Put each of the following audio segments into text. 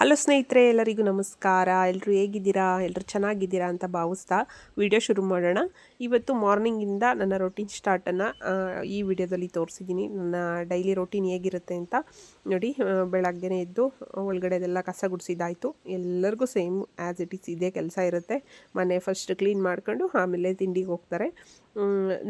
Hello ಸ್ನೇಹಿತರೆ, ಎಲ್ಲರಿಗೂ ನಮಸ್ಕಾರ. ಎಲ್ಲರೂ ಹೇಗಿದ್ದೀರಾ? ಎಲ್ಲರೂ ಚೆನ್ನಾಗಿದ್ದೀರಾ ಅಂತ ಭಾವಿಸ್ತಾ ವಿಡಿಯೋ ಶುರು ಮಾಡೋಣ. ಇವತ್ತು ಮಾರ್ನಿಂಗಿಂದ ನನ್ನ ರೊಟೀನ್ ಸ್ಟಾರ್ಟನ್ನು ಈ ವಿಡಿಯೋದಲ್ಲಿ ತೋರಿಸಿದ್ದೀನಿ. ನನ್ನ ಡೈಲಿ ರೊಟೀನ್ ಹೇಗಿರುತ್ತೆ ಅಂತ ನೋಡಿ ಬೆಳಗ್ಗೆನೇ ಎದ್ದು ಒಳಗಡೆದೆಲ್ಲ ಕಸ ಗುಡಿಸಿದ್ದಾಯಿತು. ಎಲ್ಲರಿಗೂ ಸೇಮ್ ಆ್ಯಸ್ ಇಟ್ ಈಸ್ ಇದೇ ಕೆಲಸ ಇರುತ್ತೆ. ಮನೆ ಫಸ್ಟ್ ಕ್ಲೀನ್ ಮಾಡ್ಕೊಂಡು ಆಮೇಲೆ ತಿಂಡಿಗೆ ಹೋಗ್ತಾರೆ.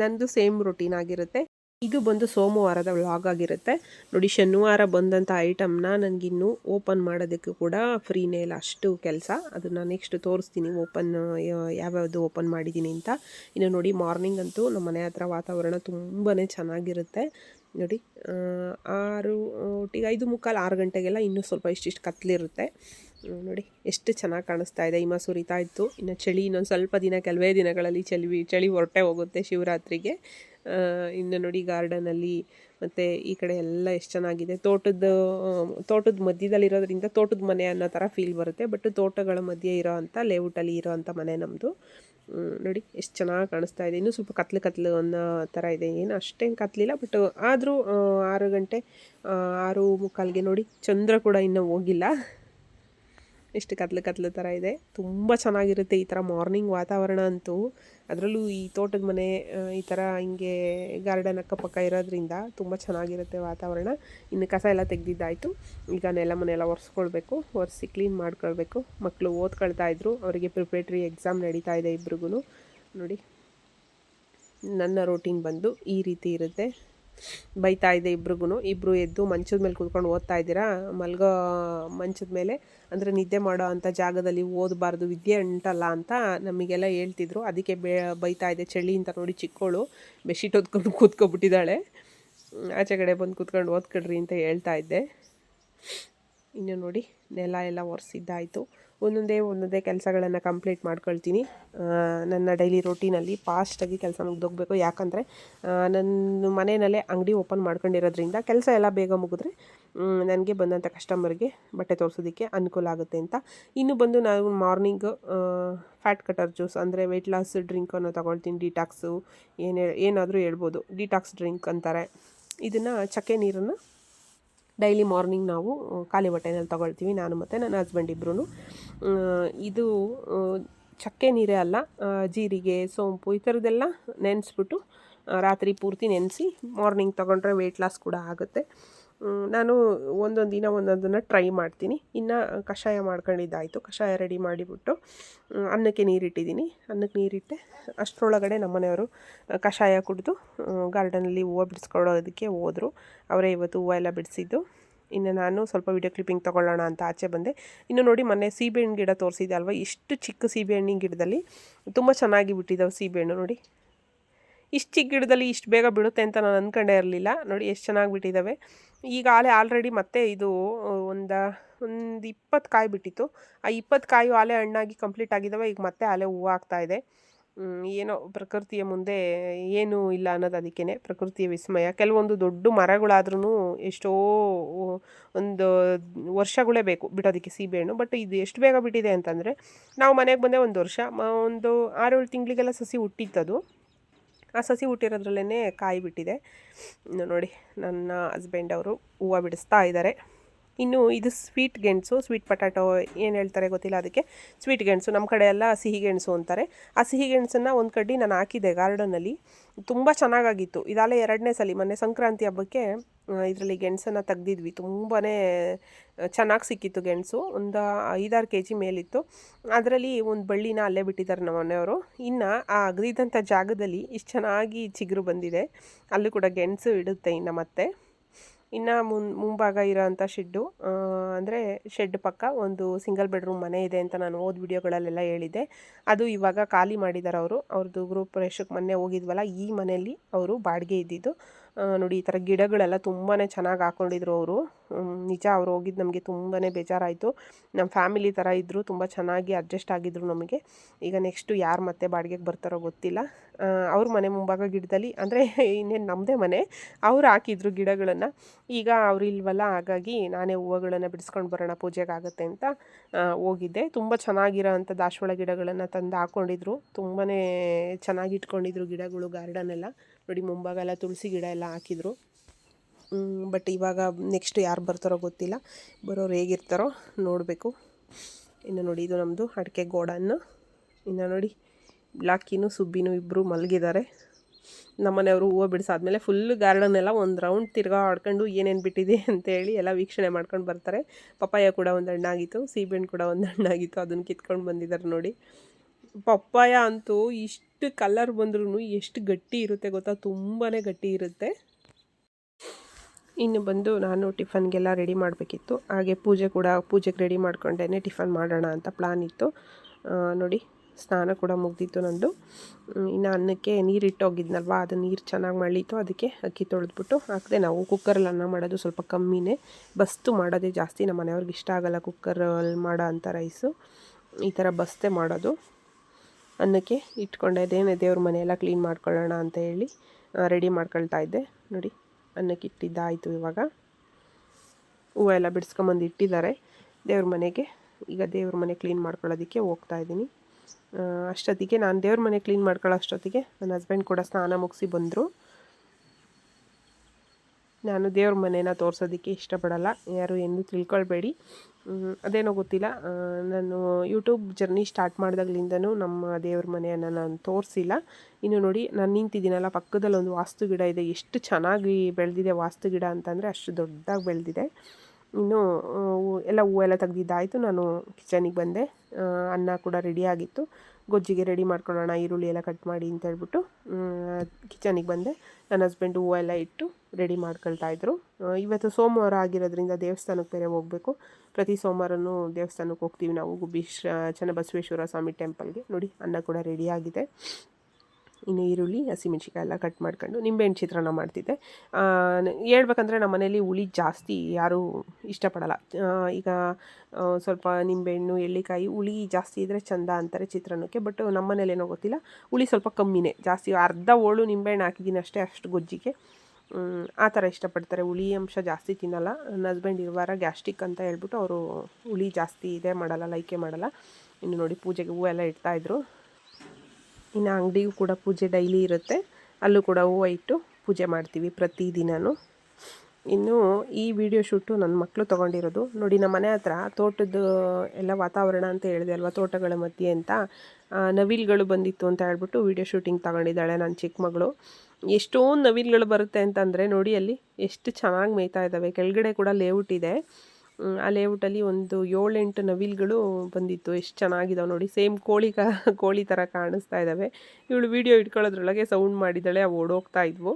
ನಂದು ಸೇಮ್ ರೊಟೀನ್ ಆಗಿರುತ್ತೆ. ಇದು ಬಂದು ಸೋಮವಾರದ ವ್ಲಾಗ್ ಆಗಿರುತ್ತೆ. ನೋಡಿ, ಶನಿವಾರ ಬಂದಂಥ ಐಟಮ್ನ ನನಗಿನ್ನೂ ಓಪನ್ ಮಾಡೋದಕ್ಕೆ ಕೂಡ ಫ್ರೀನೇ ಇಲ್ಲ. ಅಷ್ಟು ಕೆಲಸ. ಅದನ್ನು ನೆಕ್ಸ್ಟ್ ತೋರಿಸ್ತೀನಿ ಓಪನ್, ಯಾವ್ಯಾವುದು ಓಪನ್ ಮಾಡಿದ್ದೀನಿ ಅಂತ. ಇನ್ನು ನೋಡಿ ಮಾರ್ನಿಂಗ್ ಅಂತೂ ನಮ್ಮ ಮನೆ ಹತ್ರ ವಾತಾವರಣ ತುಂಬಾ ಚೆನ್ನಾಗಿರುತ್ತೆ. ನೋಡಿ ಆರು, ಒಟ್ಟಿಗೆ ಐದು ಮುಕ್ಕಾಲು ಆರು ಗಂಟೆಗೆಲ್ಲ ಇನ್ನೂ ಸ್ವಲ್ಪ ಇಷ್ಟಿಷ್ಟು ಕತ್ಲಿರುತ್ತೆ. ನೋಡಿ, ಎಷ್ಟು ಚೆನ್ನಾಗಿ ಕಾಣಿಸ್ತಾ ಇದೆ. ಹಿಮ ಸುರಿತಾ ಇತ್ತು. ಇನ್ನು ಚಳಿ ಇನ್ನೊಂದು ಸ್ವಲ್ಪ ದಿನ, ಕೆಲವೇ ದಿನಗಳಲ್ಲಿ ಚಳಿ ಚಳಿ ಹೊರಟೆ ಹೋಗುತ್ತೆ ಶಿವರಾತ್ರಿಗೆ. ಇನ್ನು ನೋಡಿ, ಗಾರ್ಡನಲ್ಲಿ ಮತ್ತು ಈ ಕಡೆ ಎಲ್ಲ ಎಷ್ಟು ಚೆನ್ನಾಗಿದೆ. ತೋಟದ ತೋಟದ ಮಧ್ಯದಲ್ಲಿರೋದ್ರಿಂದ ತೋಟದ ಮನೆ ಅನ್ನೋ ಥರ ಫೀಲ್ ಬರುತ್ತೆ. ಬಟ್ ತೋಟಗಳ ಮಧ್ಯೆ ಇರೋ ಅಂಥ ಲೇಔಟಲ್ಲಿ ಇರೋ ಅಂಥ ಮನೆ ನಮ್ಮದು ನೋಡಿ, ಎಷ್ಟು ಚೆನ್ನಾಗಿ ಕಾಣಿಸ್ತಾ ಇದೆ. ಇನ್ನೂ ಸ್ವಲ್ಪ ಕತ್ಲು ಕತ್ಲು ಅನ್ನೋ ಥರ ಇದೆ. ಏನು, ಅಷ್ಟೇನು ಕತ್ಲಿಲ್ಲ ಬಟ್ ಆದರೂ ಆರು ಗಂಟೆ ಆರು ಮುಕ್ಕಾಲ್ಗೆ ನೋಡಿ, ಚಂದ್ರ ಕೂಡ ಇನ್ನೂ ಹೋಗಿಲ್ಲ. ಎಷ್ಟು ಕತ್ಲು ಕತ್ಲು ಥರ ಇದೆ. ತುಂಬ ಚೆನ್ನಾಗಿರುತ್ತೆ ಈ ಥರ ಮಾರ್ನಿಂಗ್ ವಾತಾವರಣ ಅಂತೂ. ಅದರಲ್ಲೂ ಈ ತೋಟದ ಮನೆ ಈ ಥರ ಹಿಂಗೆ ಗಾರ್ಡನ್ ಅಕ್ಕಪಕ್ಕ ಇರೋದ್ರಿಂದ ತುಂಬ ಚೆನ್ನಾಗಿರುತ್ತೆ ವಾತಾವರಣ. ಇನ್ನು ಕಸ ಎಲ್ಲ ತೆಗೆದಿದ್ದಾಯಿತು. ಈಗ ನೆಲ ಮನೆಯೆಲ್ಲ ಒರೆಸ್ಕೊಳ್ಬೇಕು, ಒರೆಸಿ ಕ್ಲೀನ್ ಮಾಡ್ಕೊಳ್ಬೇಕು. ಮಕ್ಕಳು ಓದ್ಕೊಳ್ತಾ ಇದ್ರು, ಅವರಿಗೆ ಪ್ರಿಪ್ರೇಟ್ರಿ ಎಕ್ಸಾಮ್ ನಡೀತಾ ಇದೆ ಇಬ್ರಿಗೂ ನೋಡಿ, ನನ್ನ ರೂಟೀನ್ ಬಂದು ಈ ರೀತಿ ಇರುತ್ತೆ. ಬೈತಾ ಇದೆ ಇಬ್ರಿಗೂ ಇಬ್ಬರು ಎದ್ದು ಮಂಚದ ಮೇಲೆ ಕೂತ್ಕೊಂಡು ಓದ್ತಾ ಇದ್ದೀರಾ? ಮಲ್ಗೋ ಮಂಚದ ಮೇಲೆ. ಅಂದರೆ ನಿದ್ದೆ ಮಾಡೋ ಅಂಥ ಜಾಗದಲ್ಲಿ ಓದಬಾರ್ದು. ವಿದ್ಯೆ ಉಂಟಲ್ಲ ಅಂತ ನಮಗೆಲ್ಲ ಹೇಳ್ತಿದ್ರು. ಅದಕ್ಕೆ ಬೇ, ಬೈತಾ ಇದೆ. ಚಳಿ ಅಂತ ನೋಡಿ ಚಿಕ್ಕವಳು ಬೆಡ್ಶೀಟ್ ಓದ್ಕೊಂಡು ಕೂತ್ಕೊಬಿಟ್ಟಿದ್ದಾಳೆ. ಆಚೆ ಕಡೆ ಬಂದು ಕೂತ್ಕೊಂಡು ಓದ್ಕೊಡ್ರಿ ಅಂತ ಹೇಳ್ತಾ ಇದ್ದೆ. ಇನ್ನು ನೋಡಿ, ನೆಲ ಎಲ್ಲ ಒರೆಸಿದ್ದಾಯಿತು. ಒಂದೊಂದೇ ಒಂದೊಂದೇ ಕೆಲಸಗಳನ್ನು ಕಂಪ್ಲೀಟ್ ಮಾಡ್ಕೊಳ್ತೀನಿ. ನನ್ನ ಡೈಲಿ ರೋಟೀನಲ್ಲಿ ಫಾಸ್ಟಾಗಿ ಕೆಲಸ ಮುಗ್ದೋಗ್ಬೇಕು. ಯಾಕಂದರೆ ನನ್ನ ಮನೆಯಲ್ಲೇ ಅಂಗಡಿ ಓಪನ್ ಮಾಡ್ಕೊಂಡಿರೋದ್ರಿಂದ ಕೆಲಸ ಎಲ್ಲ ಬೇಗ ಮುಗಿದ್ರೆ ನನಗೆ ಬಂದಂಥ ಕಸ್ಟಮರ್ಗೆ ಬಟ್ಟೆ ತೋರಿಸೋದಕ್ಕೆ ಅನುಕೂಲ ಆಗುತ್ತೆ ಅಂತ. ಇನ್ನು ಬಂದು ನಾನು ಮಾರ್ನಿಂಗ್ ಫ್ಯಾಟ್ ಕಟರ್ ಜ್ಯೂಸ್ ಅಂದರೆ ವೆಯ್ಟ್ ಲಾಸ್ ಡ್ರಿಂಕನ್ನು ತೊಗೊಳ್ತೀನಿ. ಡಿಟಾಕ್ಸು ಏನೇ ಏನಾದರೂ ಹೇಳ್ಬೋದು. ಡಿಟಾಕ್ಸ್ ಡ್ರಿಂಕ್ ಅಂತಾರೆ. ಇದನ್ನು ಚಕ್ಕೆ ನೀರನ್ನು ಡೈಲಿ ಮಾರ್ನಿಂಗ್ ನಾವು ಖಾಲಿ ಹೊಟ್ಟೆನಲ್ಲಿ ತೊಗೊಳ್ತೀವಿ. ನಾನು ಮತ್ತು ನನ್ನ ಹಸ್ಬೆಂಡ್ ಇಬ್ಬರೂ ಇದು ಚಕ್ಕೆ ನೀರೇ ಅಲ್ಲ ಜೀರಿಗೆ, ಸೋಂಪು ಈ ಥರದ್ದೆಲ್ಲ ನೆನೆಸ್ಬಿಟ್ಟು ರಾತ್ರಿ ಪೂರ್ತಿ ನೆನೆಸಿ ಮಾರ್ನಿಂಗ್ ತೊಗೊಂಡ್ರೆ ವೆಯ್ಟ್ ಲಾಸ್ ಕೂಡ ಆಗುತ್ತೆ. ನಾನು ಒಂದೊಂದು ದಿನ ಒಂದೊಂದನ್ನು ಟ್ರೈ ಮಾಡ್ತೀನಿ. ಇನ್ನು ಕಷಾಯ ಮಾಡ್ಕೊಂಡಿದ್ದಾಯಿತು. ಕಷಾಯ ರೆಡಿ ಮಾಡಿಬಿಟ್ಟು ಅನ್ನಕ್ಕೆ ನೀರಿಟ್ಟಿದ್ದೀನಿ. ಅನ್ನಕ್ಕೆ ನೀರಿಟ್ಟೆ, ಅಷ್ಟರೊಳಗಡೆ ನಮ್ಮನೆಯವರು ಕಷಾಯ ಕುಡಿದು ಗಾರ್ಡನಲ್ಲಿ ಹೂವು ಬಿಡಿಸ್ಕೊಳ್ಳೋದಕ್ಕೆ ಹೋದರು. ಅವರೇ ಇವತ್ತು ಹೂವು ಎಲ್ಲ ಬಿಡಿಸಿದ್ದು. ಇನ್ನು ನಾನು ಸ್ವಲ್ಪ ವಿಡಿಯೋ ಕ್ಲಿಪ್ಪಿಂಗ್ ತೊಗೊಳ್ಳೋಣ ಅಂತ ಆಚೆ ಬಂದೆ. ಇನ್ನು ನೋಡಿ ಮೊನ್ನೆ ಸೀಬೆಹಣ್ಣು ಗಿಡ ತೋರಿಸಿದೆ ಅಲ್ವಾ? ಇಷ್ಟು ಚಿಕ್ಕ ಸೀಬೆಹಣ್ಣಿನ ಗಿಡದಲ್ಲಿ ತುಂಬ ಚೆನ್ನಾಗಿ ಬಿಟ್ಟಿದ್ದಾವೆ ಸೀಬೆಹಣ್ಣು, ನೋಡಿ. ಇಷ್ಟು ಚಿಕ್ಕ ಗಿಡದಲ್ಲಿ ಇಷ್ಟು ಬೇಗ ಬಿಡುತ್ತೆ ಅಂತ ನಾನು ಅಂದ್ಕೊಂಡೇ ಇರಲಿಲ್ಲ. ನೋಡಿ, ಎಷ್ಟು ಚೆನ್ನಾಗಿ ಬಿಟ್ಟಿದ್ದಾವೆ ಈಗ ಆಲೆ ಆಲ್ರೆಡಿ ಮತ್ತೆ ಇದು ಒಂದು ಒಂದು ಇಪ್ಪತ್ತು ಕಾಯಿ ಬಿಟ್ಟಿತ್ತು. ಆ ಇಪ್ಪತ್ತು ಕಾಯಿ ಆಲೆ ಹಣ್ಣಾಗಿ ಕಂಪ್ಲೀಟ್ ಆಗಿದ್ದಾವೆ ಈಗ ಮತ್ತೆ ಆಲೆ ಹೂವು ಆಗ್ತಾಯಿದೆ ಏನೋ ಪ್ರಕೃತಿಯ ಮುಂದೆ ಏನೂ ಇಲ್ಲ ಅನ್ನೋದು ಅದಕ್ಕೇ ಪ್ರಕೃತಿಯ ವಿಸ್ಮಯ. ಕೆಲವೊಂದು ದೊಡ್ಡ ಮರಗಳಾದ್ರೂ ಎಷ್ಟೋ ಒಂದು ವರ್ಷಗಳೇ ಬೇಕು ಬಿಡೋದಕ್ಕೆ ಸೀಬೆಹಣ್ಣು. ಬಟ್ ಇದು ಎಷ್ಟು ಬೇಗ ಬಿಟ್ಟಿದೆ ಅಂತಂದರೆ, ನಾವು ಮನೆಗೆ ಬಂದೆ ಒಂದು ವರ್ಷ ಒಂದು ಆರೇಳು ತಿಂಗಳಿಗೆಲ್ಲ ಸಸಿ ಹುಟ್ಟಿತ್ತದು. ಆ ಸಸಿ ಹುಟ್ಟಿರೋದ್ರಲ್ಲೇ ಕಾಯಿ ಬಿಟ್ಟಿದೆ ನೋಡಿ ನನ್ನ ಹಸ್ಬೆಂಡ್ ಅವರು ಹೂವು ಬಿಡಿಸ್ತಾ ಇದ್ದಾರೆ. ಇನ್ನು ಇದು ಸ್ವೀಟ್ ಗೆಣಸು ಸ್ವೀಟ್ ಪಟಾಟೊ ಏನು ಹೇಳ್ತಾರೆ ಗೊತ್ತಿಲ್ಲ ಅದಕ್ಕೆ. ಸ್ವೀಟ್ ಗೆಣಸು ನಮ್ಮ ಕಡೆ ಎಲ್ಲ ಸಿಹಿ ಗೆಣಸು ಅಂತಾರೆ. ಆ ಸಿಹಿ ಗೆಣಸನ್ನು ಒಂದು ಕಡ್ಡಿ ನಾನು ಹಾಕಿದೆ ಗಾರ್ಡನಲ್ಲಿ ತುಂಬ ಚೆನ್ನಾಗಾಗಿತ್ತು. ಇದಾಲೆ ಎರಡನೇ ಸಲ, ಮೊನ್ನೆ ಸಂಕ್ರಾಂತಿ ಹಬ್ಬಕ್ಕೆ ಇದರಲ್ಲಿ ಗೆಣಸನ್ನು ತೆಗ್ದಿದ್ವಿ. ತುಂಬಾ ಚೆನ್ನಾಗಿ ಸಿಕ್ಕಿತ್ತು ಗೆಣಸು. ಒಂದು ಐದಾರು ಕೆ ಜಿ ಮೇಲಿತ್ತು. ಅದರಲ್ಲಿ ಒಂದು ಬಳ್ಳಿನ ಅಲ್ಲೇ ಬಿಟ್ಟಿದ್ದಾರೆ ನಮ್ಮ ಮನೆಯವರು. ಇನ್ನು ಆ ಅಗ್ರಿದಂಥ ಜಾಗದಲ್ಲಿ ಇಷ್ಟು ಚೆನ್ನಾಗಿ ಚಿಗುರು ಬಂದಿದೆ. ಅಲ್ಲೂ ಕೂಡ ಗೆಣಸು ಇಡುತ್ತೆ ಇನ್ನು ಮತ್ತೆ. ಇನ್ನು ಮುನ್, ಮುಂಭಾಗ ಇರೋಂಥ ಶೆಡ್ಡು ಅಂದರೆ ಶೆಡ್ ಪಕ್ಕ ಒಂದು ಸಿಂಗಲ್ ಬೆಡ್ರೂಮ್ ಮನೆ ಇದೆ ಅಂತ ನಾನು ಓದ್ ವಿಡಿಯೋಗಳಲ್ಲೆಲ್ಲ ಹೇಳಿದ್ದೆ. ಅದು ಇವಾಗ ಖಾಲಿ ಮಾಡಿದ್ದಾರೆ ಅವರು. ಅವ್ರದ್ದು ಗ್ರೂಪ್ ರೇಷಕ್ಕೆ ಮೊನ್ನೆ ಹೋಗಿದ್ವಲ್ಲ, ಈ ಮನೆಯಲ್ಲಿ ಅವರು ಬಾಡಿಗೆ ಇದ್ದಿದ್ದು. ನೋಡಿ, ಈ ಥರ ಗಿಡಗಳೆಲ್ಲ ತುಂಬಾ ಚೆನ್ನಾಗಿ ಹಾಕೊಂಡಿದ್ರು ಅವರು. ನಿಜ ಅವ್ರು ಹೋಗಿದ್ದು ನಮಗೆ ತುಂಬಾ ಬೇಜಾರಾಯಿತು. ನಮ್ಮ ಫ್ಯಾಮಿಲಿ ಥರ ಇದ್ದರು ತುಂಬ ಚೆನ್ನಾಗಿ ಅಡ್ಜಸ್ಟ್ ಆಗಿದ್ರು ನಮಗೆ. ಈಗ ನೆಕ್ಸ್ಟು ಯಾರು ಮತ್ತೆ ಬಾಡಿಗೆಗೆ ಬರ್ತಾರೋ ಗೊತ್ತಿಲ್ಲ. ಅವ್ರ ಮನೆ ಮುಂಭಾಗ ಗಿಡದಲ್ಲಿ, ಅಂದರೆ ಇನ್ನೇನು ನಮ್ಮದೇ ಮನೆ, ಅವ್ರು ಹಾಕಿದ್ರು ಗಿಡಗಳನ್ನು. ಈಗ ಅವ್ರು ಇಲ್ವಲ್ಲ, ಹಾಗಾಗಿ ನಾನೇ ಹೂವುಗಳನ್ನು ಬಿಡಿಸ್ಕೊಂಡು ಬರೋಣ, ಪೂಜೆಗೆ ಅಂತ ಹೋಗಿದ್ದೆ. ತುಂಬ ಚೆನ್ನಾಗಿರೋ ಅಂಥ ಗಿಡಗಳನ್ನು ತಂದು ಹಾಕ್ಕೊಂಡಿದ್ರು ತುಂಬಾ ಚೆನ್ನಾಗಿ ಇಟ್ಕೊಂಡಿದ್ರು ಗಿಡಗಳು ಗಾರ್ಡನೆಲ್ಲ ನೋಡಿ, ಮುಂಭಾಗ ಎಲ್ಲ ತುಳಸಿ ಗಿಡ ಎಲ್ಲ ಹಾಕಿದ್ರು. ಬಟ್ ಇವಾಗ ನೆಕ್ಸ್ಟ್ ಯಾರು ಬರ್ತಾರೋ ಗೊತ್ತಿಲ್ಲ. ಬರೋರು ಹೇಗಿರ್ತಾರೋ ನೋಡಬೇಕು. ಇನ್ನು ನೋಡಿ, ಇದು ನಮ್ಮದು ಅಡಿಕೆ ಗೋಡನ್ನು. ಇನ್ನು ನೋಡಿ ಬ್ಲಾಕಿನೂ ಸುಬ್ಬಿನೂ ಇಬ್ಬರು ಮಲಗಿದ್ದಾರೆ. ನಮ್ಮನೆಯವರು ಹೂವು ಬಿಡಿಸಾದ್ಮೇಲೆ ಫುಲ್ ಗಾರ್ಡನ್ ಎಲ್ಲ ಒಂದು ರೌಂಡ್ ತಿರ್ಗಾ ಆಡ್ಕೊಂಡು ಏನೇನು ಬಿಟ್ಟಿದೆ ಅಂತೇಳಿ ಎಲ್ಲ ವೀಕ್ಷಣೆ ಮಾಡ್ಕೊಂಡು ಬರ್ತಾರೆ. ಪಪ್ಪಾಯ ಕೂಡ ಒಂದು ಹಣ್ಣಾಗಿತ್ತು, ಸೀಬೆಹಣ್ಣು ಕೂಡ ಒಂದು ಹಣ್ಣಾಗಿತ್ತು, ಅದನ್ನು ಕಿತ್ಕೊಂಡು ಬಂದಿದ್ದಾರೆ ನೋಡಿ. ಪಪ್ಪಾಯ ಅಂತೂ ಇಷ್ಟು ಕಲರ್ ಬಂದ್ರೂ ಎಷ್ಟು ಗಟ್ಟಿ ಇರುತ್ತೆ ಗೊತ್ತಾ? ತುಂಬಾ ಗಟ್ಟಿ ಇರುತ್ತೆ. ಇನ್ನು ಬಂದು ನಾನು ಟಿಫನ್ಗೆಲ್ಲ ರೆಡಿ ಮಾಡಬೇಕಿತ್ತು. ಹಾಗೆ ಪೂಜೆ ಕೂಡ, ಪೂಜೆಗೆ ರೆಡಿ ಮಾಡ್ಕೊಂಡೇ ಟಿಫನ್ ಮಾಡೋಣ ಅಂತ ಪ್ಲಾನ್ ಇತ್ತು. ನೋಡಿ, ಸ್ನಾನ ಕೂಡ ಮುಗ್ದಿತ್ತು ನಂದು. ಇನ್ನು ಅನ್ನಕ್ಕೆ ನೀರು ಇಟ್ಟೋಗಿದ್ನಲ್ವ ಅದು ನೀರು ಚೆನ್ನಾಗಿ ಮಳಿತು. ಅದಕ್ಕೆ ಅಕ್ಕಿ ತೊಳೆದ್ಬಿಟ್ಟು ಹಾಕಿದೆ. ನಾವು ಕುಕ್ಕರಲ್ಲಿ ಅನ್ನ ಮಾಡೋದು ಸ್ವಲ್ಪ ಕಮ್ಮಿನೇ. ಬಸ್ತು ಮಾಡೋದೇ ಜಾಸ್ತಿ. ನಮ್ಮ ಮನೆಯವ್ರಿಗೆ ಇಷ್ಟ ಆಗೋಲ್ಲ ಕುಕ್ಕರಲ್ಲಿ ಮಾಡೋ ಅಂಥ ರೈಸು. ಈ ಥರ ಬಸ್ತೆ ಮಾಡೋದು. ಅನ್ನಕ್ಕೆ ಇಟ್ಕೊಂಡೆ. ಅದೇನೇ ದೇವ್ರ ಮನೆಯೆಲ್ಲ ಕ್ಲೀನ್ ಮಾಡ್ಕೊಳ್ಳೋಣ ಅಂತ ಹೇಳಿ ರೆಡಿ ಮಾಡ್ಕೊಳ್ತಾ ಇದ್ದೆ. ನೋಡಿ, ಅನ್ನಕ್ಕೆ ಇಟ್ಟಿದ್ದಾಯಿತು ಇವಾಗ. ಹೂವು ಎಲ್ಲ ಬಿಡಿಸ್ಕೊಂಬಂದು ಇಟ್ಟಿದ್ದಾರೆ. ದೇವ್ರ ಮನೆಗೆ, ಈಗ ದೇವ್ರ ಮನೆ ಕ್ಲೀನ್ ಮಾಡ್ಕೊಳ್ಳೋದಕ್ಕೆ ಹೋಗ್ತಾ ಇದ್ದೀನಿ. ಅಷ್ಟೊತ್ತಿಗೆ, ನಾನು ದೇವ್ರ ಮನೆ ಕ್ಲೀನ್ ಮಾಡ್ಕೊಳ್ಳೋ ಅಷ್ಟೊತ್ತಿಗೆ, ನನ್ನ ಹಸ್ಬೆಂಡ್ ಕೂಡ ಸ್ನಾನ ಮುಗಿಸಿ ಬಂದರು. ನಾನು ದೇವ್ರ ಮನೇನ ತೋರಿಸೋದಕ್ಕೆ ಇಷ್ಟಪಡಲ್ಲ. ಯಾರು ಎಂದು ತಿಳ್ಕೊಳ್ಬೇಡಿ. ಅದೇನೋ ಗೊತ್ತಿಲ್ಲ. ನಾನು ಯೂಟ್ಯೂಬ್ ಜರ್ನಿ ಸ್ಟಾರ್ಟ್ ಮಾಡಿದಾಗ್ಲಿಂದನೂ ನಮ್ಮ ದೇವ್ರ ಮನೆಯನ್ನು ನಾನು ತೋರಿಸಿಲ್ಲ. ಇನ್ನು ನೋಡಿ, ನಾನು ನಿಂತಿದ್ದೀನಲ್ಲ ಪಕ್ಕದಲ್ಲಿ ಒಂದು ವಾಸ್ತು ಗಿಡ ಇದೆ. ಎಷ್ಟು ಚೆನ್ನಾಗಿ ಬೆಳೆದಿದೆ ವಾಸ್ತು ಗಿಡ ಅಂತಂದರೆ ಅಷ್ಟು ದೊಡ್ಡದಾಗಿ ಬೆಳೆದಿದೆ. ಇನ್ನು ಎಲ್ಲ ಹೂವೆಲ್ಲ ತೆಗ್ದಿದ್ದಾಯಿತು. ನಾನು ಕಿಚನಿಗೆ ಬಂದೆ. ಅನ್ನ ಕೂಡ ರೆಡಿಯಾಗಿತ್ತು ಗೊಜ್ಜಿಗೆ ರೆಡಿ ಮಾಡ್ಕೊಳ್ಳೋಣ, ಈರುಳ್ಳಿ ಎಲ್ಲ ಕಟ್ ಮಾಡಿ ಅಂತ ಹೇಳ್ಬಿಟ್ಟು ಕಿಚನಿಗೆ ಬಂದೆ. ನನ್ನ ಹಸ್ಬೆಂಡ್ ಹೂವು ಎಲ್ಲ ಇಟ್ಟು ರೆಡಿ ಮಾಡ್ಕೊಳ್ತಾ ಇದ್ರು. ಇವತ್ತು ಸೋಮವಾರ ಆಗಿರೋದ್ರಿಂದ ದೇವಸ್ಥಾನಕ್ಕೆ ಬೇರೆ ಹೋಗಬೇಕು. ಪ್ರತಿ ಸೋಮವಾರನೂ ದೇವಸ್ಥಾನಕ್ಕೆ ಹೋಗ್ತೀವಿ ನಾವು. ಗುಬ್ಬಿ ಚನ್ನಬಸವೇಶ್ವರ ಸ್ವಾಮಿ ಟೆಂಪಲ್ಗೆ ನೋಡಿ, ಅನ್ನ ಕೂಡ ರೆಡಿಯಾಗಿದೆ ಇನ್ನು ಈರುಳ್ಳಿ ಹಸಿಮೆಣ್ಸಿಕಾಯಿ ಎಲ್ಲ ಕಟ್ ಮಾಡ್ಕೊಂಡು ನಿಂಬೆಹಣ್ಣು ಚಿತ್ರಾನ್ನ ಮಾಡ್ತಿದ್ದೆ. ಹೇಳ್ಬೇಕಂದ್ರೆ ನಮ್ಮ ಮನೇಲಿ ಹುಳಿ ಜಾಸ್ತಿ ಯಾರೂ ಇಷ್ಟಪಡಲ್ಲ. ಈಗ ಸ್ವಲ್ಪ ನಿಂಬೆಹಣ್ಣು, ಎಳ್ಳಿಕಾಯಿ ಹುಳಿ ಜಾಸ್ತಿ ಇದ್ದರೆ ಚಂದ ಅಂತಾರೆ ಚಿತ್ರಾನ್ನಕ್ಕೆ, ಬಟ್ ನಮ್ಮ ಮನೇಲಿ ಏನೋ ಗೊತ್ತಿಲ್ಲ. ಹುಳಿ ಸ್ವಲ್ಪ ಕಮ್ಮಿನೇ, ಜಾಸ್ತಿ ಅರ್ಧ ಓಳು ನಿಂಬೆಹಣ್ಣು ಹಾಕಿದ್ದೀನಿ ಅಷ್ಟೇ, ಅಷ್ಟು ಗೊಜ್ಜಿಗೆ. ಆ ಥರ ಇಷ್ಟಪಡ್ತಾರೆ. ಹುಳಿ ಅಂಶ ಜಾಸ್ತಿ ತಿನ್ನಲ್ಲ. ನನ್ನ ಹಸ್ಬೆಂಡ್ ಇರುವಾರ ಗ್ಯಾಸ್ಟಿಕ್ ಅಂತ ಹೇಳ್ಬಿಟ್ಟು ಅವರು ಹುಳಿ ಜಾಸ್ತಿ ಇದೆ ಮಾಡಲ್ಲ, ಲೈಕೆ ಮಾಡಲ್ಲ. ಇನ್ನು ನೋಡಿ ಪೂಜೆಗೆ ಹೂವೆಲ್ಲ ಇಡ್ತಾಯಿದ್ರು ಇನ್ನು ಅಂಗಡಿಗೂ ಕೂಡ ಪೂಜೆ ಡೈಲಿ ಇರುತ್ತೆ. ಅಲ್ಲೂ ಕೂಡ ಹೂವು ಇಟ್ಟು ಪೂಜೆ ಮಾಡ್ತೀವಿ ಪ್ರತಿದಿನವೂ ಇನ್ನು ಈ ವಿಡಿಯೋ ಶೂಟು ನನ್ನ ಮಕ್ಕಳು ತೊಗೊಂಡಿರೋದು. ನೋಡಿ, ನಮ್ಮ ಮನೆ ಹತ್ರ ತೋಟದ ಎಲ್ಲ ವಾತಾವರಣ ಅಂತ ಹೇಳಿದೆ ಅಲ್ವಾ, ತೋಟಗಳ ಮಧ್ಯೆ ಅಂತ. ನವಿಲ್ಗಳು ಬಂದಿತ್ತು ಅಂತ ಹೇಳ್ಬಿಟ್ಟು ವಿಡಿಯೋ ಶೂಟಿಂಗ್ ತಗೊಂಡಿದ್ದಾಳೆ ನನ್ನ ಚಿಕ್ಕ ಮಗಳು. ಎಷ್ಟೊಂದು ನವಿಲ್ಗಳು ಬರುತ್ತೆ ಅಂತಂದರೆ ನೋಡಿ ಅಲ್ಲಿ ಎಷ್ಟು ಚೆನ್ನಾಗಿ ಮೇಯ್ತಾ ಇದ್ದಾವೆ. ಕೆಳಗಡೆ ಕೂಡ ಲೇಔಟ್ ಇದೆ. ಆ ಲೇಔಟಲ್ಲಿ ಒಂದು ಏಳೆಂಟು ನವಿಲುಗಳು ಬಂದಿತ್ತು. ಎಷ್ಟು ಚೆನ್ನಾಗಿದಾವೆ ನೋಡಿ. ಸೇಮ್ ಕೋಳಿ ಕ, ಕೋಳಿ ಥರ ಕಾಣಿಸ್ತಾ ಇದ್ದಾವೆ ಇವಳು ವೀಡಿಯೋ ಇಟ್ಕೊಳ್ಳೋದ್ರೊಳಗೆ ಸೌಂಡ್ ಮಾಡಿದ್ದಾಳೆ. ಅವು ಓಡೋಗ್ತಾ ಇದ್ವು.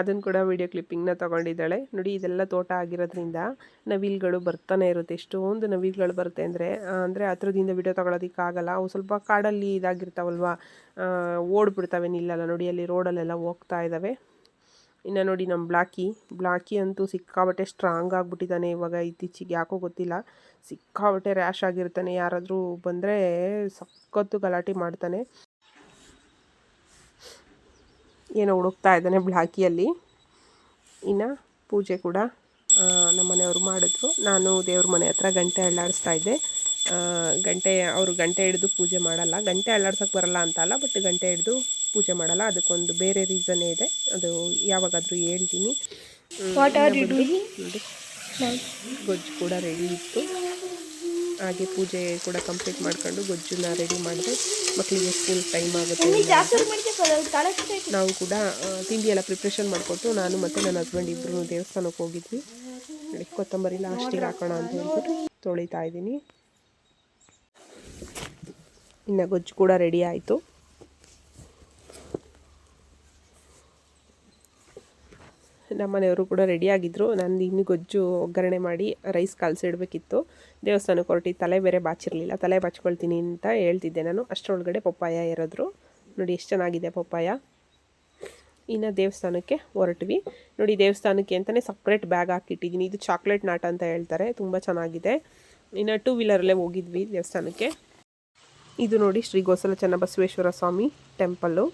ಅದನ್ನು ಕೂಡ ವೀಡಿಯೋ ಕ್ಲಿಪ್ಪಿಂಗ್ನ ತೊಗೊಂಡಿದ್ದಾಳೆ. ನೋಡಿ, ಇದೆಲ್ಲ ತೋಟ ಆಗಿರೋದ್ರಿಂದ ನವಿಲುಗಳು ಬರ್ತಾನೆ ಇರುತ್ತೆ. ಎಷ್ಟೊಂದು ನವಿಲುಗಳು ಬರುತ್ತೆ ಅಂದರೆ ಅಂದರೆ ಹತ್ರದಿಂದ ವೀಡಿಯೋ ತೊಗೊಳೋದಕ್ಕಾಗಲ್ಲ. ಅವು ಸ್ವಲ್ಪ ಕಾಡಲ್ಲಿ ಇದಾಗಿರ್ತಾವಲ್ವ? ಓಡ್ಬಿಡ್ತವೆ ನಿಲ್ಲಲ್ಲ. ನೋಡಿ, ಅಲ್ಲಿ ರೋಡಲ್ಲೆಲ್ಲ ಹೋಗ್ತಾ ಇದ್ದಾವೆ ಇನ್ನು ನೋಡಿ ನಮ್ಮ ಬ್ಲಾಕಿ. ಬ್ಲಾಕಿ ಅಂತೂ ಸಿಕ್ಕಾಬಟ್ಟೆ ಸ್ಟ್ರಾಂಗ್ ಆಗಿಬಿಟ್ಟಿದ್ದಾನೆ ಇವಾಗ ಇತ್ತೀಚೆಗೆ, ಯಾಕೋ ಗೊತ್ತಿಲ್ಲ. ಸಿಕ್ಕಾಬಟ್ಟೆ ರ್ಯಾಶ್ ಆಗಿರ್ತಾನೆ. ಯಾರಾದರೂ ಬಂದರೆ ಸಖತ್ತು ಗಲಾಟೆ ಮಾಡ್ತಾನೆ. ಏನೋ ಹುಡುಕ್ತಾ ಇದ್ದಾನೆ ಬ್ಲಾಕಿಯಲ್ಲಿ. ಇನ್ನು ಪೂಜೆ ಕೂಡ ನಮ್ಮ ಮನೆಯವರು ಮಾಡಿದ್ರು. ನಾನು ದೇವ್ರ ಮನೆ ಹತ್ರ ಗಂಟೆ ಅಳ್ಳಾಡಿಸ್ತಾ ಇದ್ದೆ. ಗಂಟೆ, ಅವರು ಗಂಟೆ ಹಿಡಿದು ಪೂಜೆ ಮಾಡಲ್ಲ. ಗಂಟೆ ಅಳ್ಳಾಡ್ಸೋಕ್ಕೆ ಬರಲ್ಲ ಅಂತಲ್ಲ ಬಟ್ ಗಂಟೆ ಹಿಡಿದು ಪೂಜೆ ಮಾಡಲ್ಲ ಅದಕ್ಕೊಂದು ಬೇರೆ ರೀಸನ್ ಇದೆ. ಅದು ಯಾವಾಗಾದರೂ ಹೇಳ್ತೀನಿ. ಗೊಜ್ಜು ಕೂಡ ರೆಡಿ ಇತ್ತು. ಹಾಗೆ ಪೂಜೆ ಕೂಡ ಕಂಪ್ಲೀಟ್ ಮಾಡ್ಕೊಂಡು ಗೊಜ್ಜನ್ನ ರೆಡಿ ಮಾಡಿದೆ. ಮಕ್ಕಳಿಗೆ ಸ್ಕೂಲ್ ಟೈಮ್ ಆಗುತ್ತೆ ನಾವು ಕೂಡ ತಿಂಡಿ ಎಲ್ಲ ಪ್ರಿಪ್ರೇಷನ್ ಮಾಡಿಕೊಟ್ಟು ನಾನು ಮತ್ತು ನನ್ನ ಹಸ್ಬೆಂಡ್ ಇಬ್ಬರು ದೇವಸ್ಥಾನಕ್ಕೆ ಹೋಗಿದ್ವಿ. ಕೊತ್ತಂಬರಿ ಲಾಸ್ಟಿಗೆ ಹಾಕೋಣ ಅಂತ ಹೇಳ್ಬಿಟ್ಟು ತೊಳಿತಾ ಇದ್ದೀನಿ. ಇನ್ನು ಗೊಜ್ಜು ಕೂಡ ರೆಡಿ ಆಯಿತು. ನಮ್ಮ ಮನೆಯವರು ಕೂಡ ರೆಡಿಯಾಗಿದ್ದರು ನಾನು ಇನ್ನು ಗೊಜ್ಜು ಒಗ್ಗರಣೆ ಮಾಡಿ ರೈಸ್ ಕಲಸಿಡ್ಬೇಕಿತ್ತು. ದೇವಸ್ಥಾನಕ್ಕೆ ಹೊರಟಿ ತಲೆ ಬೇರೆ ಬಾಚಿರಲಿಲ್ಲ. ತಲೆ ಬಾಚ್ಕೊಳ್ತೀನಿ ಅಂತ ಹೇಳ್ತಿದ್ದೆ ನಾನು. ಅಷ್ಟರೊಳಗಡೆ ಪಪ್ಪಾಯ ಇರೋದ್ರು ನೋಡಿ ಎಷ್ಟು ಚೆನ್ನಾಗಿದೆ ಪಪ್ಪಾಯ. ಇನ್ನು ದೇವಸ್ಥಾನಕ್ಕೆ ಹೊರಟ್ವಿ. ನೋಡಿ ದೇವಸ್ಥಾನಕ್ಕೆ ಅಂತಲೇ ಸಪ್ರೇಟ್ ಬ್ಯಾಗ್ ಹಾಕಿಟ್ಟಿದ್ದೀನಿ. ಇದು ಚಾಕ್ಲೇಟ್ ನಾಟ ಅಂತ ಹೇಳ್ತಾರೆ. ತುಂಬ ಚೆನ್ನಾಗಿದೆ. ಇನ್ನು ಟೂ ವೀಲರಲ್ಲೇ ಹೋಗಿದ್ವಿ ದೇವಸ್ಥಾನಕ್ಕೆ. ಇದು ನೋಡಿ ಶ್ರೀ ಗೋಸಲ ಚನ್ನಬಸವೇಶ್ವರ ಸ್ವಾಮಿ ಟೆಂಪಲ್ಲು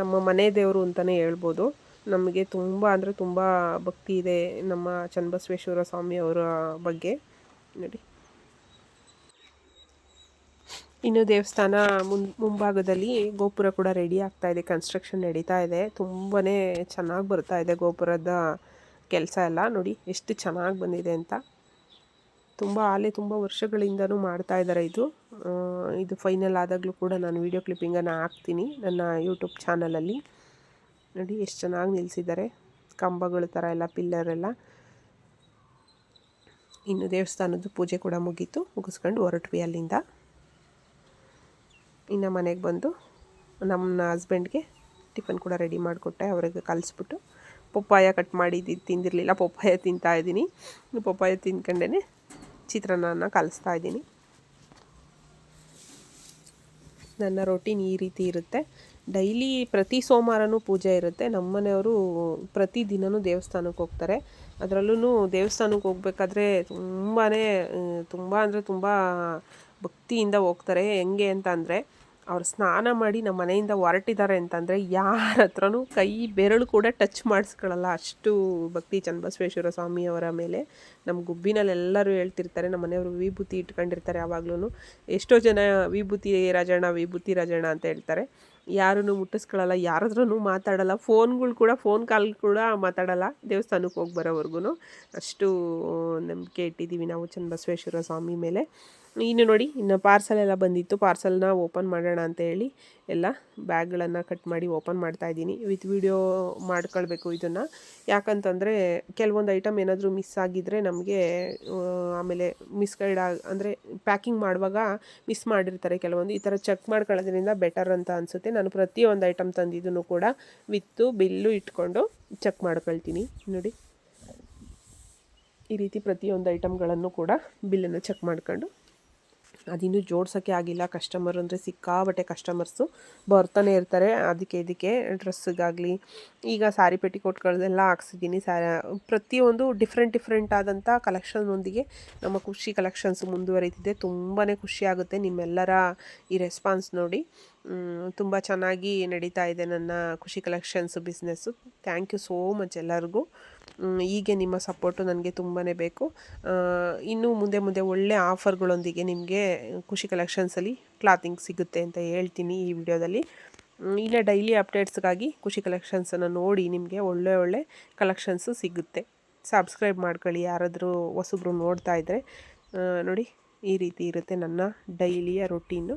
ನಮ್ಮ ಮನೆ ದೇವರು ಅಂತಲೇ ಹೇಳ್ಬೋದು. ನಮಗೆ ತುಂಬ ಅಂದರೆ ತುಂಬ ಭಕ್ತಿ ಇದೆ ನಮ್ಮ ಚನ್ನಬಸವೇಶ್ವರ ಸ್ವಾಮಿಯವರ ಬಗ್ಗೆ. ನೋಡಿ. ಇನ್ನು ದೇವಸ್ಥಾನ ಮುನ್, ಮುಂಭಾಗದಲ್ಲಿ ಗೋಪುರ ಕೂಡ ರೆಡಿ ಆಗ್ತಾ ಇದೆ ಕನ್ಸ್ಟ್ರಕ್ಷನ್ ನಡೀತಾ ಇದೆ. ತುಂಬಾ ಚೆನ್ನಾಗಿ ಬರ್ತಾ ಇದೆ ಗೋಪುರದ ಕೆಲಸ ಎಲ್ಲ. ನೋಡಿ, ಎಷ್ಟು ಚೆನ್ನಾಗಿ ಬಂದಿದೆ ಅಂತ. ತುಂಬ ಆಲೆ ತುಂಬ ವರ್ಷಗಳಿಂದನೂ ಮಾಡ್ತಾ ಇದ್ದಾರೆ ಇದು. ಇದು ಫೈನಲ್ ಆದಾಗಲೂ ಕೂಡ ನಾನು ವೀಡಿಯೋ ಕ್ಲಿಪ್ಪಿಂಗನ್ನು ಹಾಕ್ತೀನಿ ನನ್ನ ಯೂಟ್ಯೂಬ್ ಚಾನಲಲ್ಲಿ ನೋಡಿ, ಎಷ್ಟು ಚೆನ್ನಾಗಿ ನಿಲ್ಲಿಸಿದ್ದಾರೆ ಕಂಬಗಳ ಥರ ಎಲ್ಲ, ಪಿಲ್ಲರ್ ಎಲ್ಲ. ಇನ್ನು ದೇವಸ್ಥಾನದ ಪೂಜೆ ಕೂಡ ಮುಗೀತು. ಮುಗಿಸ್ಕೊಂಡು ಹೊರಟ್ವಿ ಅಲ್ಲಿಂದ. ಇನ್ನು ಮನೆಗೆ ಬಂದು ನಮ್ಮ ಹಸ್ಬೆಂಡ್ಗೆ ಟಿಫನ್ ಕೂಡ ರೆಡಿ ಮಾಡಿಕೊಟ್ಟೆ. ಅವ್ರಿಗೆ ಕಲಿಸ್ಬಿಟ್ಟು ಪಪ್ಪಾಯ ಕಟ್ ಮಾಡಿದ್ದು ತಿಂದಿರಲಿಲ್ಲ. ಪಪ್ಪಾಯ ತಿಂತಾ ಇದ್ದೀನಿ. ಪಪ್ಪಾಯ ತಿಂದ್ಕೊಂಡೇ ಚಿತ್ರಾನ್ನ ಕಲಿಸ್ತಾ ಇದ್ದೀನಿ. ನನ್ನ ರೊಟೀನ್ ಈ ರೀತಿ ಇರುತ್ತೆ. ಡೈಲಿ ಪ್ರತಿ ಸೋಮವಾರನೂ ಪೂಜೆ ಇರುತ್ತೆ. ನಮ್ಮನೆಯವರು ಪ್ರತಿ ದಿನವೂ ದೇವಸ್ಥಾನಕ್ಕೆ ಹೋಗ್ತಾರೆ. ಅದರಲ್ಲೂ ದೇವಸ್ಥಾನಕ್ಕೆ ಹೋಗ್ಬೇಕಾದ್ರೆ ತುಂಬಾ ತುಂಬ ಅಂದರೆ ತುಂಬ ಭಕ್ತಿಯಿಂದ ಹೋಗ್ತಾರೆ. ಹೆಂಗೆ ಅಂತ ಅಂದರೆ ಅವ್ರು ಸ್ನಾನ ಮಾಡಿ ನಮ್ಮ ಮನೆಯಿಂದ ಹೊರಟಿದ್ದಾರೆ ಅಂತಂದರೆ ಯಾರ ಹತ್ರನೂ ಕೈ, ಬೆರಳು ಕೂಡ ಟಚ್ ಮಾಡಿಸ್ಕೊಳ್ಳಲ್ಲ. ಅಷ್ಟು ಭಕ್ತಿ ಚನ್ನಬಸವೇಶ್ವರ ಸ್ವಾಮಿಯವರ ಮೇಲೆ ನಮ್ಮ ಗುಬ್ಬಿನಲ್ಲಿ ಎಲ್ಲರೂ ಹೇಳ್ತಿರ್ತಾರೆ. ನಮ್ಮ ಮನೆಯವರು ವಿಭೂತಿ ಇಟ್ಕೊಂಡಿರ್ತಾರೆ ಯಾವಾಗ್ಲೂ ಎಷ್ಟೋ ಜನ ವಿಭೂತಿ ರಾಜಣ್ಣ ವಿಭೂತಿ ರಾಜಣ್ಣ ಅಂತ ಹೇಳ್ತಾರೆ. ಯಾರನ್ನು ಮುಟ್ಟಿಸ್ಕೊಳ್ಳಲ್ಲ ಯಾರ ಹತ್ರನೂ ಮಾತಾಡಲ್ಲ. ಫೋನ್ಗಳು ಕೂಡ, ಫೋನ್ ಕಾಲ್ ಕೂಡ ಮಾತಾಡಲ್ಲ. ದೇವಸ್ಥಾನಕ್ಕೆ ಹೋಗಿ ಬರೋವರೆಗೂ ಅಷ್ಟು ನಂಬಿಕೆ ಇಟ್ಟಿದ್ದೀವಿ ನಾವು ಚನ್ನಬಸವೇಶ್ವರ ಸ್ವಾಮಿ ಮೇಲೆ. ಇನ್ನು ನೋಡಿ, ಇನ್ನು ಪಾರ್ಸಲ್ ಎಲ್ಲ ಬಂದಿತ್ತು. ಪಾರ್ಸಲ್ನ ಓಪನ್ ಮಾಡೋಣ ಅಂತ ಹೇಳಿ ಎಲ್ಲ ಬ್ಯಾಗ್ಗಳನ್ನು ಕಟ್ ಮಾಡಿ ಓಪನ್ ಮಾಡ್ತಾ ಇದ್ದೀನಿ. ವಿತ್ ವಿಡಿಯೋ ಮಾಡ್ಕೊಳ್ಬೇಕು ಇದನ್ನು. ಯಾಕಂತಂದರೆ ಕೆಲವೊಂದು ಐಟಮ್ ಏನಾದರೂ ಮಿಸ್ ಆಗಿದ್ದರೆ ನಮಗೆ ಆಮೇಲೆ ಮಿಸ್ಗೈಡ್ ಆಗಿ, ಅಂದರೆ ಪ್ಯಾಕಿಂಗ್ ಮಾಡುವಾಗ ಮಿಸ್ ಮಾಡಿರ್ತಾರೆ ಕೆಲವೊಂದು. ಈ ಥರ ಚೆಕ್ ಮಾಡ್ಕೊಳ್ಳೋದ್ರಿಂದ ಬೆಟರ್ ಅಂತ ಅನಿಸುತ್ತೆ. ನಾನು ಪ್ರತಿಯೊಂದು ಐಟಮ್ ತಂದಿದ್ದನ್ನು ಕೂಡ ವಿತ್ತು ಬಿಲ್ಲು ಇಟ್ಕೊಂಡು ಚೆಕ್ ಮಾಡ್ಕೊಳ್ತೀನಿ. ನೋಡಿ. ಈ ರೀತಿ ಪ್ರತಿಯೊಂದು ಐಟಮ್ಗಳನ್ನು ಕೂಡ ಬಿಲ್ಲನ್ನು ಚೆಕ್ ಮಾಡ್ಕೊಂಡು ಅದಿನ್ನೂ ಜೋಡ್ಸೋಕ್ಕೆ ಆಗಿಲ್ಲ. ಕಸ್ಟಮರ್ ಅಂದರೆ ಸಿಕ್ಕಾಬಟ್ಟೆ ಕಸ್ಟಮರ್ಸು ಬರ್ತಾನೆ ಇರ್ತಾರೆ. ಅದಕ್ಕೆ ಇದಕ್ಕೆ ಡ್ರೆಸ್ಸಿಗಾಗಲಿ ಈಗ ಸ್ಯಾರಿ ಪೆಟಿಕೋಟ್ಗಳೆಲ್ಲ ಹಾಕ್ಸಿದ್ದೀನಿ. ಸ್ಯಾ ಪ್ರತಿಯೊಂದು ಡಿಫ್ರೆಂಟ್ ಡಿಫ್ರೆಂಟ್ ಆದಂಥ ಕಲೆಕ್ಷನ್ನೊಂದಿಗೆ ನಮ್ಮ ಖುಷಿ ಕಲೆಕ್ಷನ್ಸ್ ಮುಂದುವರಿತಿದೆ. ತುಂಬಾ ಖುಷಿ ಆಗುತ್ತೆ ನಿಮ್ಮೆಲ್ಲರ ಈ ರೆಸ್ಪಾನ್ಸ್ ನೋಡಿ. ತುಂಬ ಚೆನ್ನಾಗಿ ನಡೀತಾ ಇದೆ ನನ್ನ Khushi collections business thank you so much ಎಲ್ಲರಿಗೂ. ಹೀಗೆ ನಿಮ್ಮ ಸಪೋರ್ಟು ನನಗೆ ತುಂಬಾ ಬೇಕು. ಇನ್ನೂ ಮುಂದೆ ಮುಂದೆ ಒಳ್ಳೆ ಆಫರ್ಗಳೊಂದಿಗೆ ನಿಮಗೆ ಖುಷಿ ಕಲೆಕ್ಷನ್ಸಲ್ಲಿ ಕ್ಲಾತಿಂಗ್ ಸಿಗುತ್ತೆ ಅಂತ ಹೇಳ್ತೀನಿ ಈ ವಿಡಿಯೋದಲ್ಲಿ. ಇಲ್ಲೇ ಡೈಲಿ ಅಪ್ಡೇಟ್ಸ್ಗಾಗಿ ಖುಷಿ ಕಲೆಕ್ಷನ್ಸನ್ನು ನೋಡಿ ನಿಮಗೆ ಒಳ್ಳೆ ಒಳ್ಳೆ ಕಲೆಕ್ಷನ್ಸು ಸಿಗುತ್ತೆ. ಸಬ್ಸ್ಕ್ರೈಬ್ ಮಾಡ್ಕೊಳ್ಳಿ ಯಾರಾದರೂ ಹೊಸಬ್ರು ನೋಡ್ತಾ ಇದ್ದರೆ ನೋಡಿ ಈ ರೀತಿ ಇರುತ್ತೆ ನನ್ನ ಡೈಲಿಯ ರೊಟೀನು.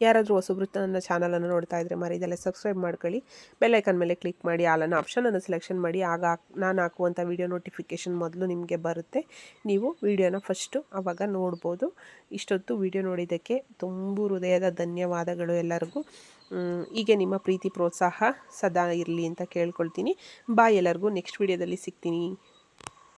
ಯಾರಾದರೂ ಹೊಸಬ್ರು ನನ್ನ ಚಾನಲನ್ನು ನೋಡ್ತಾ ಇದ್ದರೆ ಮರಿದಲ್ಲೇ ಸಬ್ಸ್ಕ್ರೈಬ್ ಮಾಡ್ಕೊಳ್ಳಿ. ಬೆಲ್ಲೈಕನ್ ಮೇಲೆ ಕ್ಲಿಕ್ ಮಾಡಿ ಆಲನ್ನು ಆಪ್ಷನನ್ನು ಸೆಲೆಕ್ಷನ್ ಮಾಡಿ, ಆಗ ನಾನು ಹಾಕುವಂಥ ವೀಡಿಯೋ ನೋಟಿಫಿಕೇಷನ್ ಮೊದಲು ನಿಮಗೆ ಬರುತ್ತೆ. ನೀವು ವಿಡಿಯೋನ ಫಸ್ಟು ಆವಾಗ ನೋಡ್ಬೋದು. ಇಷ್ಟೊತ್ತು ವಿಡಿಯೋ ನೋಡಿದ್ದಕ್ಕೆ ತುಂಬ ಹೃದಯದ ಧನ್ಯವಾದಗಳು ಎಲ್ಲರಿಗೂ. ಹೀಗೆ ನಿಮ್ಮ ಪ್ರೀತಿ, ಪ್ರೋತ್ಸಾಹ ಸದಾ ಇರಲಿ ಅಂತ ಕೇಳ್ಕೊಳ್ತೀನಿ. ಬಾಯ್ ಎಲ್ಲರಿಗೂ. ನೆಕ್ಸ್ಟ್ ವಿಡಿಯೋದಲ್ಲಿ ಸಿಗ್ತೀನಿ.